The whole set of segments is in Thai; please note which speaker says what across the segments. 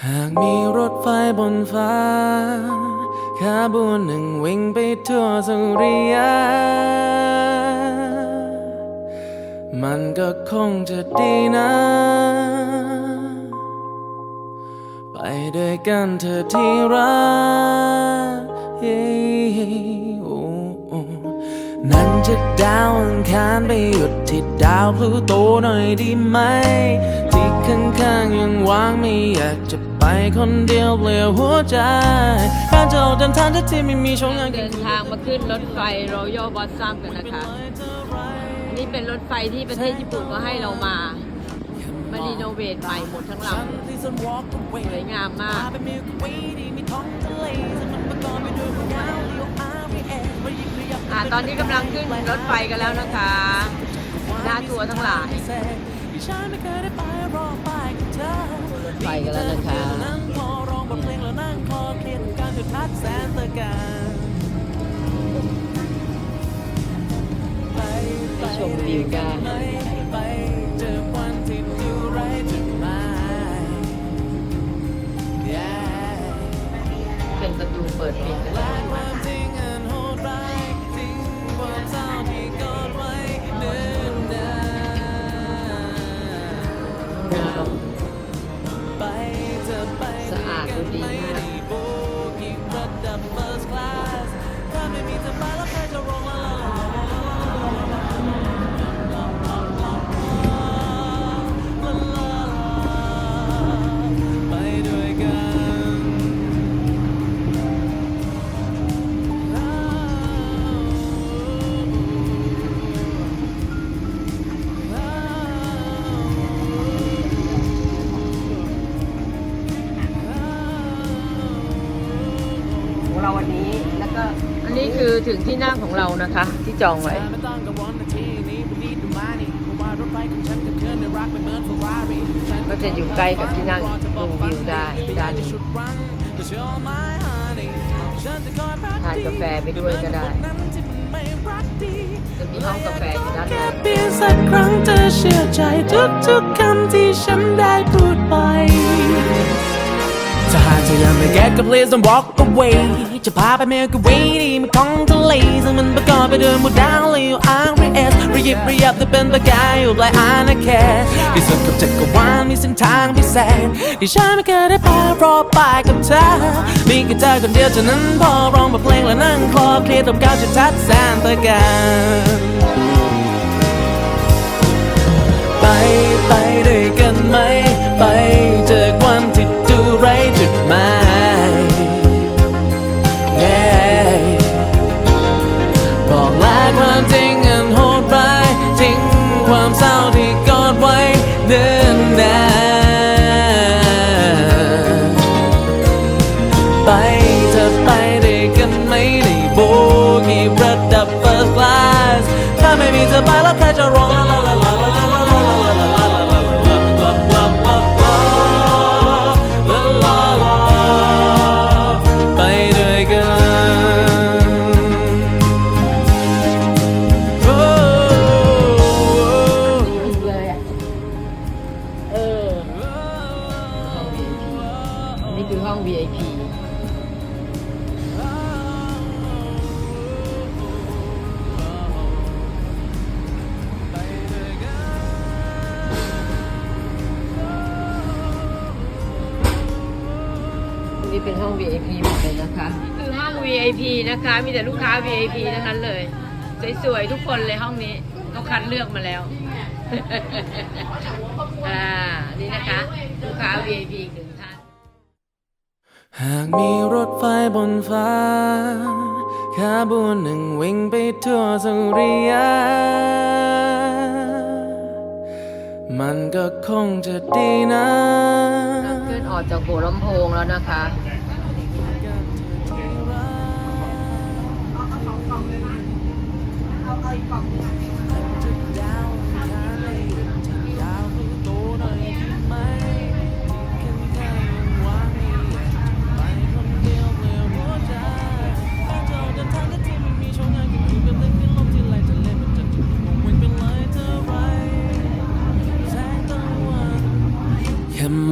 Speaker 1: หากมีรถไฟบนฟ้าขบวนหนึ่งวิ่งไปทั่วสุริยะ มันก็คงจะดีนะ ไปด้วยกันเธอที่รักนั่นจะดาวอังคารไปหยุดที่ดาวพลูโตหน่อยดีไหม ข้างๆยังว่างไม่อยากจะไปคนเดียวเปลี่ยวหัวใจการจะออกเดินทางที่ไม่มีช่องทาง
Speaker 2: เดินทางมาขึ้นรถไฟรอยัลบอสซัมกันนะคะนี่เป็นรถไฟที่ประเทศญี่ปุ่นก็ให้เรามามารีโนเวทใหม่หมดทั้งลำสวยงามมากอ่าตอนนี้กำลังขึ้นรถไฟกันแล้วนะคะ หน้าทัวร์ทั้งหลาย
Speaker 1: ฉันไม่เคยได้ไป
Speaker 2: รองไปกับเธอไปกันแล้วนะคะนั่งคอร้องบทเพลงแล้วนั่งคอเครียดการจุดทัดแสนตะการไปชมวิวกันไปเจอวันที่อยู่ไรจุดหมายเป็นประตูเปิดปิดกัน ถึงที่นั่งของเรานะคะ ที่จองไว้ก็จะอยู่ใกล้กับที่นั่งดูวิวได้ด้านทานกาแฟไปด้วยก็ได้จะมีห้องกาแฟอยู่ด้านใน
Speaker 1: เพียงสักครั้งเธอเชื่อใจทุกๆคำที่ฉันได้พูดไป ถ้าหากเธอยังไม่แก้ก็ please don't walk away จะพาไปเมลกเวดีมันของทะเลซึ่งมันประกอบไปด้วยหมดดาวและอยู่อาร์เอสระยิบระยับจะเป็นประกายอยู่ปลายอานาแคที่สุดกับจักรวาลมีเส้นทางพิเศษที่ฉันไม่เคยได้พารอไปกับเธอมีแค่เธอคนเดียวเท่านั้นพอร้องบทเพลงและนั่งคลอเคลียร์ตบก้าวจะทัดแสนตะการไปไปด้วยกันไหม นี่เป็นห้อง
Speaker 2: VIP หมดเลยนะคะ คือห้อง VIP นะคะ มีแต่ลูกค้า VIP ทั้งนั้นเลย สวยๆ ทุกคนเลยห้องนี้เขาคัดเลือกมาแล้ว อ่า นี่นะคะ ลูกค้า VIP อีกหนึ่งท่าน
Speaker 1: หากมีรถไฟบนฟ้าขบวนหนึ่งวิ่งไปทั่วสุริยะมันก็คงจะดีนะ
Speaker 2: ขึ้นออกจากหัวลำโพงแล้วนะคะ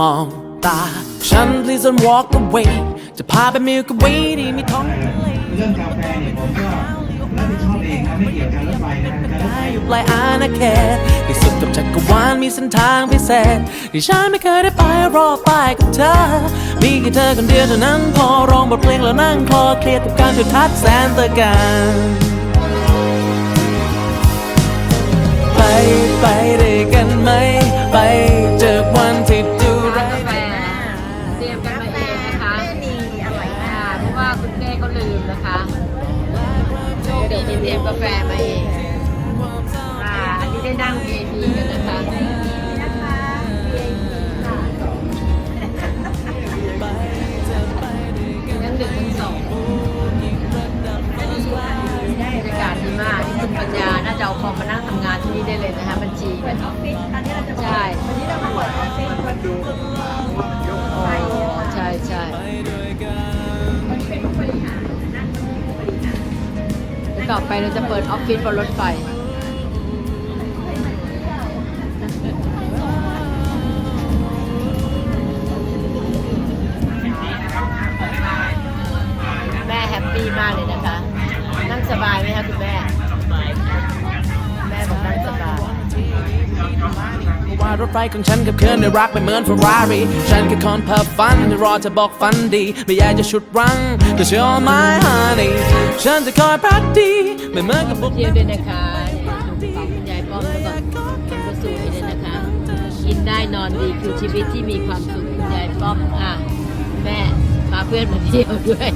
Speaker 1: มองตตา ฉัน please don't walk away จะพาไปมิลก way ที่มีท้องทะเล
Speaker 3: เรื่องกาแฟเนี่ยผมก็รับผิดชอบเองนะไม่เกี่ยวกับการรถไฟนะจะได้
Speaker 1: ได้อยู่ปลายอาณาเขตที่สุดกับจักรวาลมีเส้นทางพิเศษที่ฉันไม่เคยได้ไปรอไปกับเธอ มีแค่เธอคนเดียวเท่านั้นพอร้องบทเพลงแล้วนั่งคลอเครียดกับการจุดทัดแสนตะการไปไปด้วยกันไหม ไปเจอวันที่
Speaker 2: กาแฟม ฟิศบนรถไฟ
Speaker 1: ถไฟของฉันกับเคลื่อนในรักไม่เหมือนเฟอร์รารี่ฉันแค่คนเพ้อฝันที่รอจะบอกฝันดี ไม่อยากจะชุดรั้งแต่เชื่อ my honey ฉันจะคอยพักดีไม่เหมือนกับพวก
Speaker 2: เที่ยวด้วยนะคะเนี่ยขนมปังคุณยายป้อมแล้วก็คุณกระสูด้วยนะคะ กินได้นอนดีคือชีวิตที่มีความสุขคุณยายป้อมอะแม่พาเพื่อนมาเที่ยวด้วย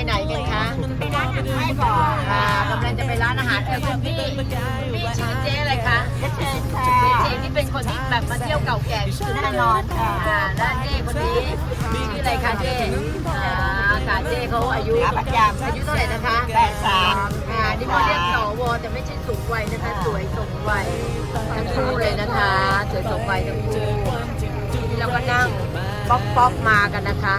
Speaker 2: ไปไหนกันคะไปร้านอาหารก่อนค่ะกำลังจะไปร้านอาหารเออคุณพี่คุณพี่ชื่อเจ๊อะไรคะเจ๊เชนค่ะเจ๊เชนที่เป็นคนที่แบบมาเที่ยวเก่าแก่ที่สุดแน่นอนค่ะและเจ๊คนนี้ชื่ออะไรคะเจ๊อ่าค่ะเจ๊เขาอายุประจำอายุเท่าไหร่นะคะแปดสามค่ะนี่เขาเรียกสวแต่ไม่ใช่สูงวัยนะคะสวยสมวัยทั้งคู่เลยนะคะสวยสมวัยทั้งคู่นี่เราก็นั่งป๊อกป๊อกๆมากันนะคะ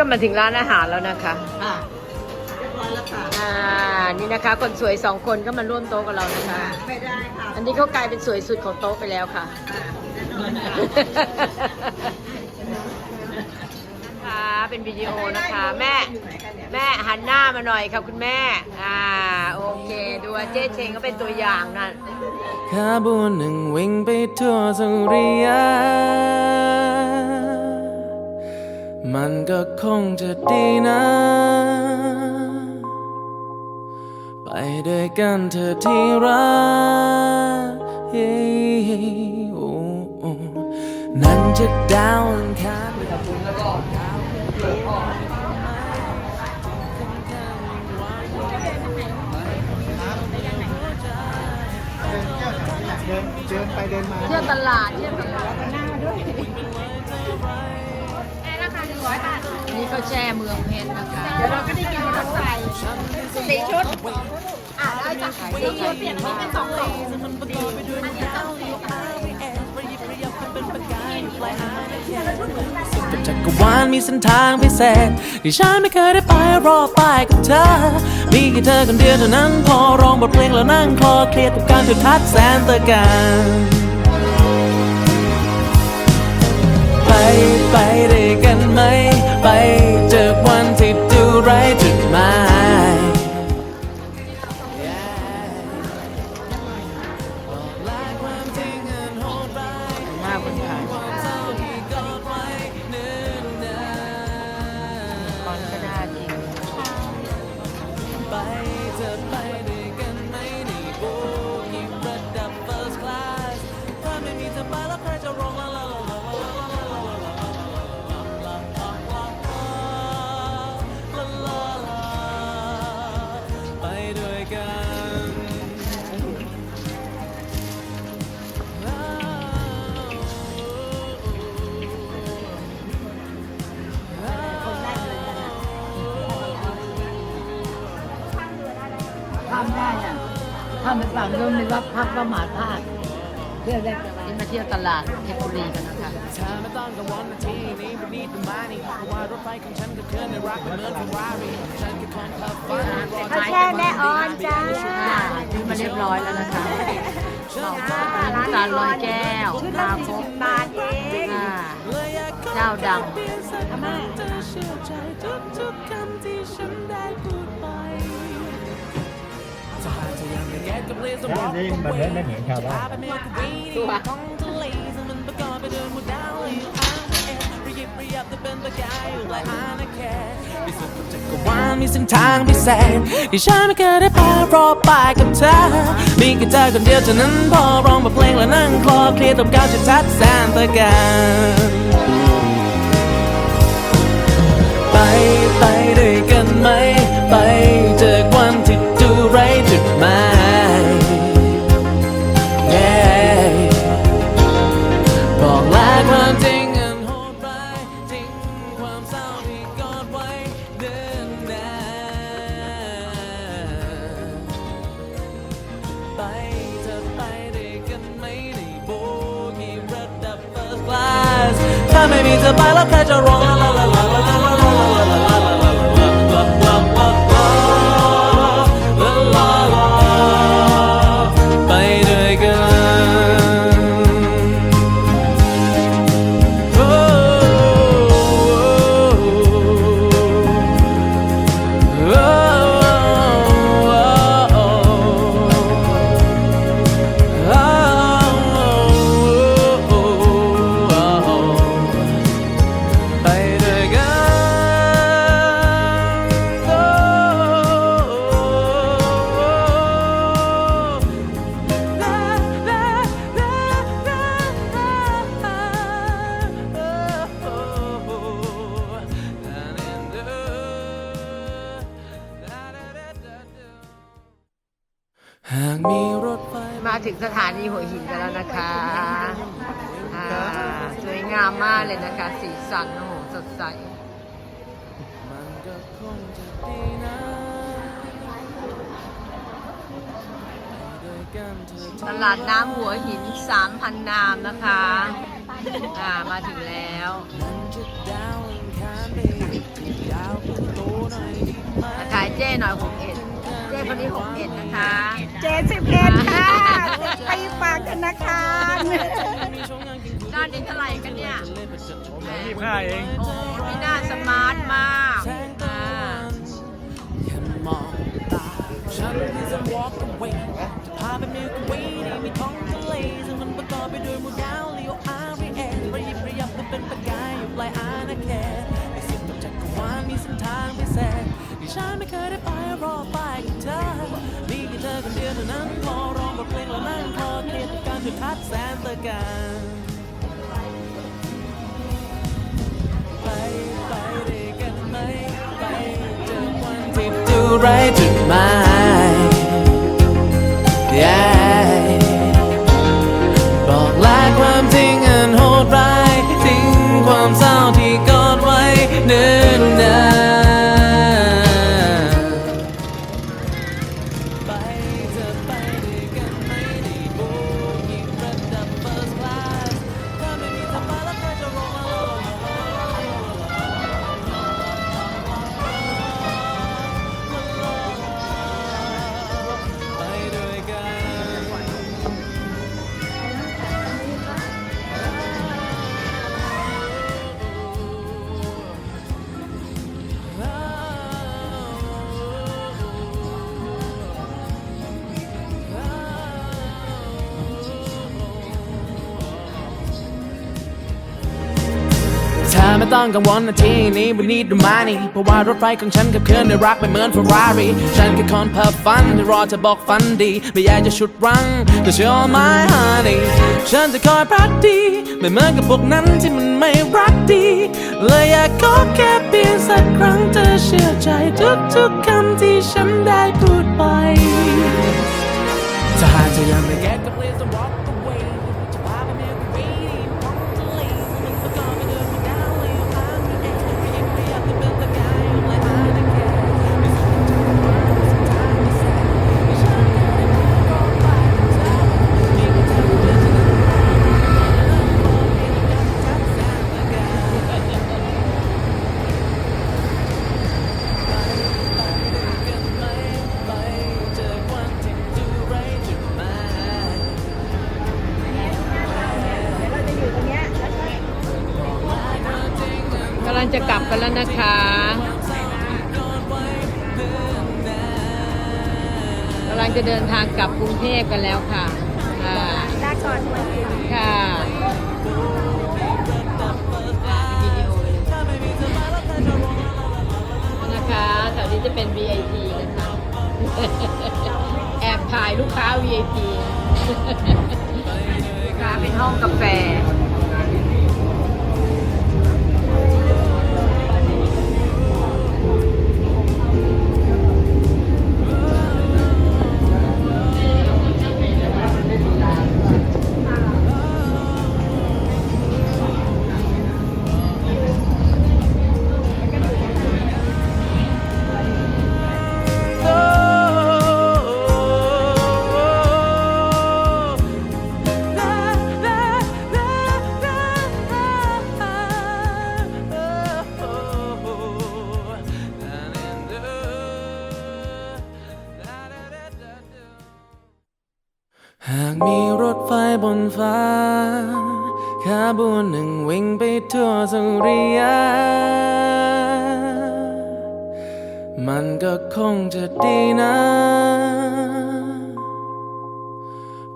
Speaker 2: ก็มาถึงร้านอาหารแล้วนะคะอ่าอ่านี่นะคะ คนสวยสองคนก็มาร่วมโต๊ะกับเรานะคะ ไม่ได้ค่ะอันนี้เขากลายเป็นสวยสุดของโต๊ะไปแล้วค่ะ ค่ะเป็นวิดีโอนะคะ แม่แม่หันหน้ามาหน่อยค่ะคุณแม่ อ่าโอเค ดูว่าเจ๊เชงก็เป็นตัวอย่างนะ
Speaker 1: ขบวนหนึ่งวิ่งไปทั่วสุริยา มันก็คงจะดีนะ ไปด้วยกันเธอที่รักเย้โอ้โอ้นั่นจะดาวอังคาร
Speaker 3: เดินเดินไปเดินมา
Speaker 2: เที่ยวตลาดเที่ยวตลาดหน้าด้วย นี่ก็แช่เมืองเพชรนะคะ เดี๋ยวเราก็ได้กินรถไฟสี่ชุดอ่าได้จ้ะสี่ชุดเปลี่ยนที่เป็นสองสองอันนี้ต้องสี่
Speaker 1: กับจักรวาลมีเส้นทางพิเศษที่ฉันไม่เคยได้ไปรอไปกับเธอ มีแค่เธอคนเดียวเท่านั้นพอร้องบทเพลงแล้วนั่งคลอเครียดกับการจุดทัดแสนตะการ ฝั่งนู้นมี
Speaker 4: วัดพักพระมหาพาดเที่ยวได้ที่มาเที่ยวตลาดเพชรบุรีกันนะคะ
Speaker 1: เขา
Speaker 4: แช่แม่ออนจ้าซื้อมาเรียบร้อยแล้วนะคะร้านตาลอยแก้วตาโคบาเองเจ้าดัง
Speaker 1: อาม่า ได้เด้เหวานมีเส้นทางพิเศษที่ฉันไม่เคยได้ไปรอไปกับเธอ มีแค่เธอคนเดียวเท่านั้นพอร้องบทเพลงและนั่งคลอเคลียร์ตบก้าวจะทัดแสนตะกันไปไปด้วยกันไหม 你子摆了开叫
Speaker 2: r o n g。 สถานีหัวหินกันแล้วนะคะอ่าสวยงามมากเลยนะคะ สีสันโอ้โหสดใสตลาดน้ำหัวหินสามพันนามนะคะ อ่า มาถึงแล้ว
Speaker 1: มันะดาวอังคารไปที่ย
Speaker 2: เจ้หน่อยหกเอ็ด เจ้คนนี้หกเอ็ดนะคะ
Speaker 5: เจ็ดสิบเอ็ดค่ะไปฝากธนาคาร
Speaker 2: ด้านนี้เท่าไหร่กันเนี่ย
Speaker 6: ยี่ห้าเอง
Speaker 2: โอ้ไม่น่าสมาร์ทมากอ่า
Speaker 1: แค่มองตาฉันที่จะ walk away จะพาไป Milky Way ในมีท้องทะเลซึ่งมันประกอบไปด้วยหมู่ดาวลีโออาร์เรเอสระยิบระยับและเป็นประกายอยู่ปลายอาณาเขตในสุดจักรวาลมีเส้นทางพิเศษที่ฉันไม่เคยได้ ทัดพัดแสนตะการไปไปด้วยกันไหมไปเจอวันที่ดูไรจุดหมาย Yeah บอกลาความจริงอันโหดร้ายทิ้งความเศร้า ต้องกังวลนาทีนี้ we need the money เพราะว่ารถไฟของฉันกับเคลื่อนได้รักไปเหมือน Ferrari ฉันแค่คนเพ้อฝันที่รอจะบอกฝันดีไม่อยากจะชุดรั้งแต่เชื่อ my honey ฉันจะคอยพักดีไม่เหมือนกับพวกนั้นที่มันไม่รักดีเลยอยากขอแค่เพียงสักครั้งเธอเชื่อใจทุกๆคำที่ฉันได้พูดไปถ้าหากเธอยังไม่แก้ังจะกลั
Speaker 2: บกันแล้วนะคะกำลังจะเดินทางกลับกรุงเทพกันแล้วค่ะค่ะ
Speaker 5: ลาก่อน
Speaker 2: ค่ะนะคะแถวนี้จะเป็น VIP นะคะแอบถ่ายลูกค้า VIP ลูกค้าเป็นห้องกาแฟ
Speaker 1: หากมีรถไฟบนฟ้าขบวนหนึ่งวิ่งไปทั่วสุริยา มันก็คงจะดีนะ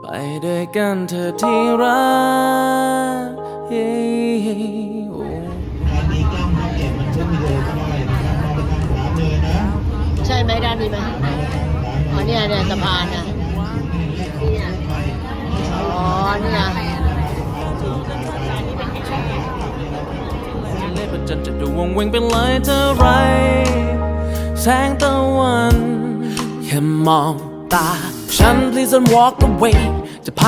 Speaker 1: ไปด้วยกันเธอที่รักเย้โอ้
Speaker 3: อันนี้กล้องครับเก็บมันขึ้นวิดีโอก็ได้นะครับมองไปทางขวามือนะ
Speaker 2: ใช่ไหมด้านนี้ไหมอ๋อเนี่ยเนี่ยสะพานอะ อ๋อเนี่ย
Speaker 1: เล่พระจันจะดูวงเวงเป็นเลยเท่าไร แสงตะวันแค่มองตาฉัน please don't walk away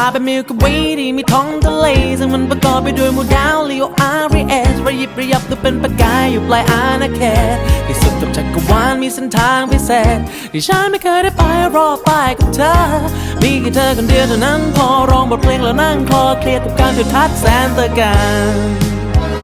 Speaker 1: าไปมิลก w เวที่มีท้องทะเลซึ่งมันประกอบไปด้วยหมู่ดาวลีโออาร์เอสระยิบระยับตัวเป็นประกายอยู่ปลายอาณาเขตที่สุดกับจักรวาลมีเส้นทางพิเศษที่ฉันไม่เคยได้ไปรอไปกับเธอ มีแค่เธอคนเดียวเท่านั้นพอร้องบทเพลงแล้วนั่งคลอเครียดกับการจุดทัดแสนตะการ